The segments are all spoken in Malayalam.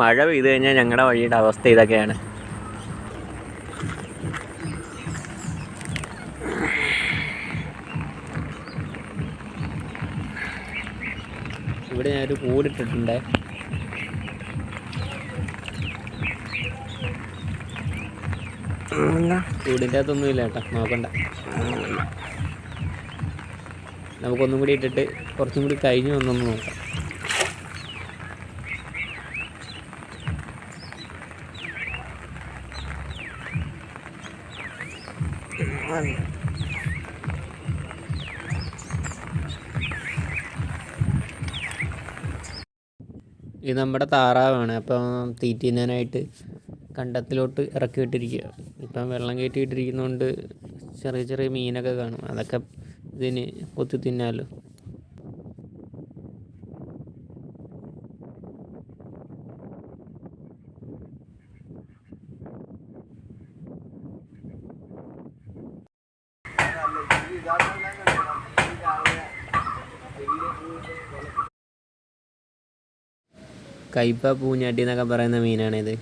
മഴ പെയ്ത് കഴിഞ്ഞാൽ ഞങ്ങളുടെ വഴിയുടെ അവസ്ഥ ഇതൊക്കെയാണ്. ഇവിടെ ഞാനൊരു കൂടിട്ടിട്ടുണ്ട് കൂടിന്റെ അകത്തൊന്നും ഇല്ല കേട്ടോ നോക്കണ്ട. നമുക്കൊന്നും കൂടി ഇട്ടിട്ട് കുറച്ചും കൂടി കഴിഞ്ഞു വന്നൊന്ന് നോക്കാം. ഇത് നമ്മുടെ താറാവാണ്. അപ്പം തീറ്റീന്നാനായിട്ട് കണ്ടത്തിലോട്ട് ഇറക്കി വിട്ടിരിക്കുക ഇപ്പം വെള്ളം കയറ്റി ഇട്ടിരിക്കുന്നതുകൊണ്ട് ചെറിയ ചെറിയ മീനൊക്കെ കാണും. അതൊക്കെ ഇതിന് കൊത്തി തിന്നാലോ. കയ്പ പൂഞ്ഞാട്ടി എന്നൊക്കെ പറയുന്ന മീനാണിത്.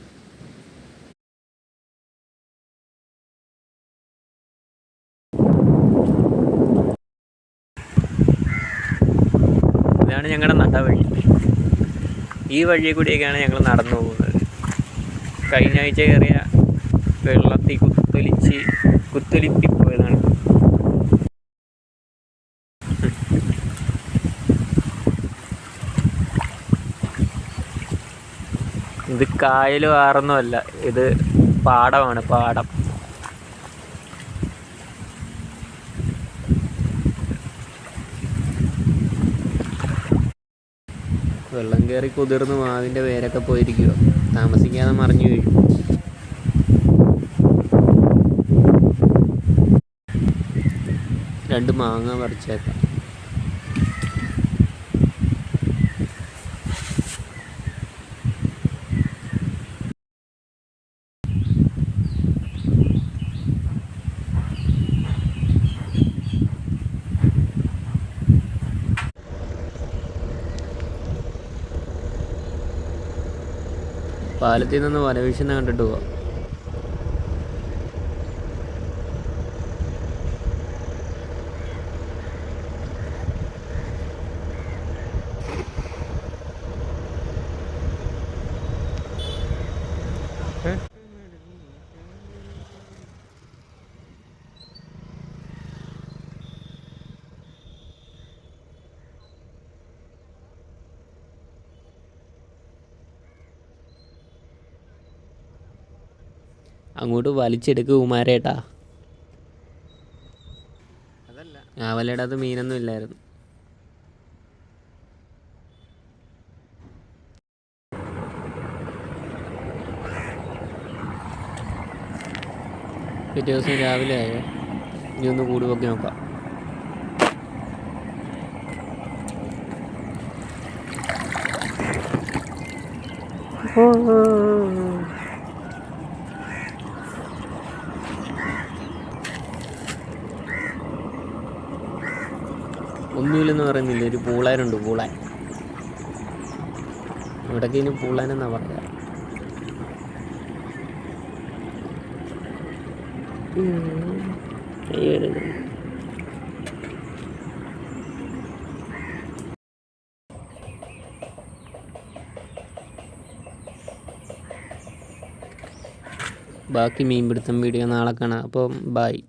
ഇതാണ് ഞങ്ങളുടെ നടവഴി. ഈ വഴി കൂടിയൊക്കെയാണ് ഞങ്ങൾ നടന്നു പോകുന്നത്. കഴിഞ്ഞ ആഴ്ച കയറിയ വെള്ളത്തിൽ കുത്തൊലിച്ച് കുത്തൊലിപ്പിപ്പോയതാണ് ഇത് കായൽ വേറൊന്നുമല്ല. ഇത് പാടമാണ് പാടം. വെള്ളം കയറി കുതിർന്ന് മാവിന്റെ പേരൊക്കെ പോയിരിക്കുക താമസിക്കാതെ മറിഞ്ഞു വീഴും. രണ്ട് മാങ്ങ പറിച്ചേക്കാം. പാലത്തിൽ നിന്ന് വനവീക്ഷണം കണ്ടിട്ട് പോവാം. അങ്ങോട്ട് വലിച്ചെടുക്കുക കുമാരേട്ടാ ആവലയുടെ അത് മീനൊന്നും ഇല്ലായിരുന്നു. പിറ്റേ ദിവസം രാവിലെ ആയോ? ഇനി ഒന്ന് കൂടി പൊക്കി നോക്കാം. ഒന്നുമില്ലെന്ന് പറയുന്നില്ല. ഒരു പൂളാനുണ്ട് പൂളാൻ. ഇവിടേക്ക് ഇനി പൂളാനെന്നാ പറയാ ബാക്കി മീൻപിടുത്തം വീഡിയോ നാളെ കാണാം. അപ്പം ബായ്